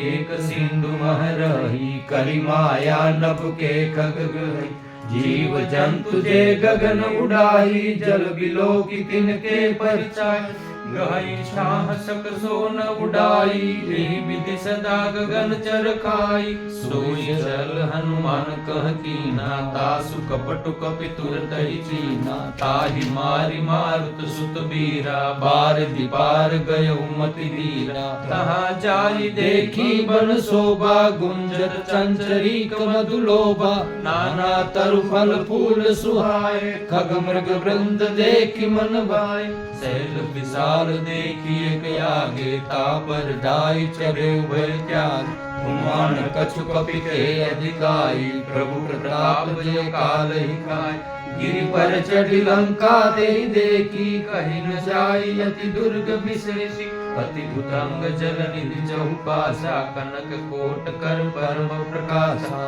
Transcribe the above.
એક સિંધુ મહરહી કરી માયા નભ કે ખગ ગઈ जीव जंतु जे गगन उड़ाई जल बिलो की तिनके परिचाय गहई छाह सक सोन उड़ाई एहि विधि सदा गगन चल हनुमान कह कीना, तासु चीना। ताहि मारि मारुत सुत बीरा, बार गय धीरा तहाँ देखी बन शोभा, गुंजत चंचरी मधुलोभा नाना तरु ચારુ ફલ ફૂલ સુહાય ખગ મૃગ વૃંદ દેખી મન ભાય સહેલ વિશાલ દેખીએ કયાગે તાપર ધાય ચરે ઉભય ત્યાગ ભુમાન કચ્છ કપી કે અધિકારી પ્રભુ પ્રતાપ જે કાલ હિકાય ગિરિ પર ચઢી લંકા દે દેખી કહી ન જાય અતિ દુર્ગ વિશેષી પતિ ઉતંગ જલ નિધિ ચહુ પાસા કનક કોટ કર પરમ પ્રકાશા